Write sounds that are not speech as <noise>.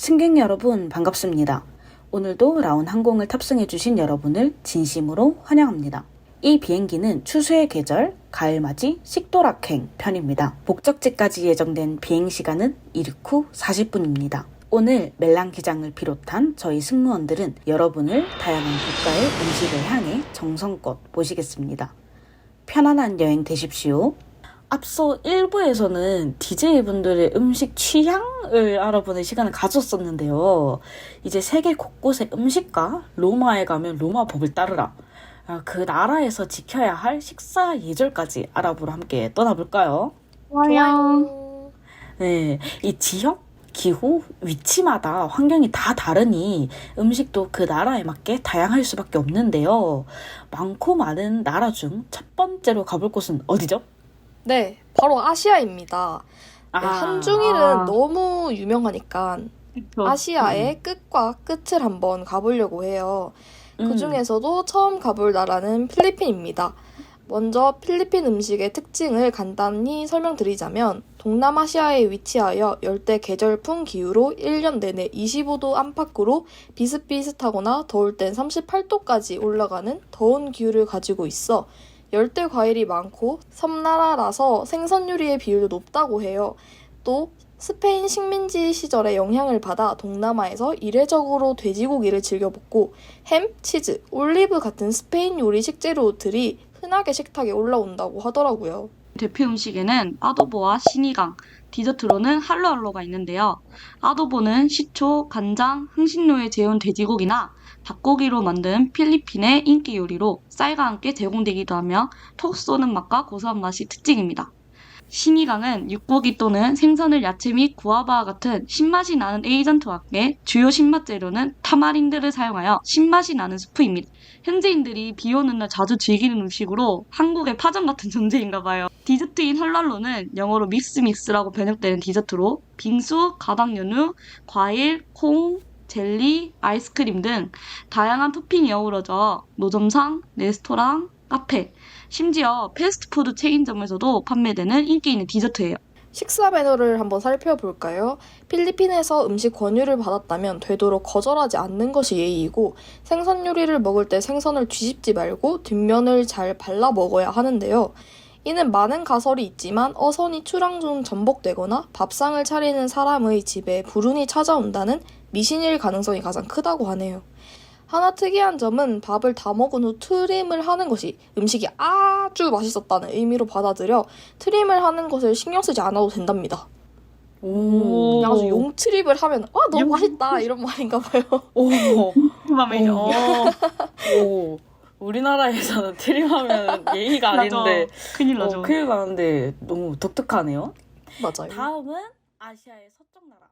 승객 여러분 반갑습니다. 오늘도 라운 항공을 탑승해주신 여러분을 진심으로 환영합니다. 이 비행기는 추수의 계절, 가을맞이 식도락행 편입니다. 목적지까지 예정된 비행 시간은 이륙 후 40분입니다. 오늘 멜랑 기장을 비롯한 저희 승무원들은 여러분을 다양한 국가의 음식을 향해 정성껏 모시겠습니다. 편안한 여행 되십시오. 앞서 1부에서는 DJ분들의 음식 취향을 알아보는 시간을 가졌었는데요. 이제 세계 곳곳의 음식과 로마에 가면 로마 법을 따르라. 아, 그 나라에서 지켜야 할 식사 예절까지 알아보러 함께 떠나볼까요? 좋아요. 네, 이 지역, 기후, 위치마다 환경이 다 다르니 음식도 그 나라에 맞게 다양할 수밖에 없는데요. 많고 많은 나라 중 첫 번째로 가볼 곳은 어디죠? 네, 바로 아시아입니다. 네, 아. 한중일은 너무 유명하니까 그쵸. 아시아의 끝과 끝을 한번 가보려고 해요. 음. 그 중에서도 처음 가볼 나라는 필리핀입니다. 먼저 필리핀 음식의 특징을 간단히 설명드리자면 동남아시아에 위치하여 열대 계절풍 기후로 1년 내내 25도 안팎으로 비슷비슷하거나 더울 땐 38도까지 올라가는 더운 기후를 가지고 있어 열대 과일이 많고 섬나라라서 생선 요리의 비율도 높다고 해요. 또 스페인 식민지 시절의 영향을 받아 동남아에서 이례적으로 돼지고기를 즐겨 먹고 햄, 치즈, 올리브 같은 스페인 요리 식재료들이 흔하게 식탁에 올라온다고 하더라고요. 대표 음식에는 아도보와 시니강, 디저트로는 할로할로가 있는데요. 아도보는 식초, 간장, 향신료에 재운 돼지고기나 닭고기로 만든 필리핀의 인기 요리로 쌀과 함께 제공되기도 하며 톡 쏘는 맛과 고소한 맛이 특징입니다. 시니강은 육고기 또는 생선을 야채 및 구아바와 같은 신맛이 나는 에이전트와 함께 주요 신맛 재료는 타마린드를 사용하여 신맛이 나는 스프입니다. 현지인들이 비 오는 날 자주 즐기는 음식으로 한국의 파전 같은 <laughs> 존재인가 봐요. 디저트인 헐랄로는 영어로 믹스 믹스라고 번역되는 디저트로 빙수, 가당 연유, 과일, 콩, 젤리, 아이스크림 등 다양한 토핑이 어우러져 노점상, 레스토랑, 카페, 심지어 패스트푸드 체인점에서도 판매되는 인기 있는 디저트예요. 식사 매너를 한번 살펴볼까요? 필리핀에서 음식 권유를 받았다면 되도록 거절하지 않는 것이 예의이고 생선 요리를 먹을 때 생선을 뒤집지 말고 뒷면을 잘 발라 먹어야 하는데요. 이는 많은 가설이 있지만 어선이 출항 중 전복되거나 밥상을 차리는 사람의 집에 불운이 찾아온다는 미신일 가능성이 가장 크다고 하네요. 하나 특이한 점은 밥을 다 먹은 후 트림을 하는 것이 음식이 아주 맛있었다는 의미로 받아들여 트림을 하는 것을 신경 쓰지 않아도 된답니다. 오. 그냥 아주 용 트립을 하면 아 너무 용- 맛있다 이런 말인가 봐요. <laughs> 오. 맘에 오. 오. 우리나라에서는 트림하면 <laughs> 예의가 맞아. 아닌데 큰일 어, 나죠. 큰일 나는데 너무 독특하네요. 맞아요. 다음은 아시아의 서쪽 나라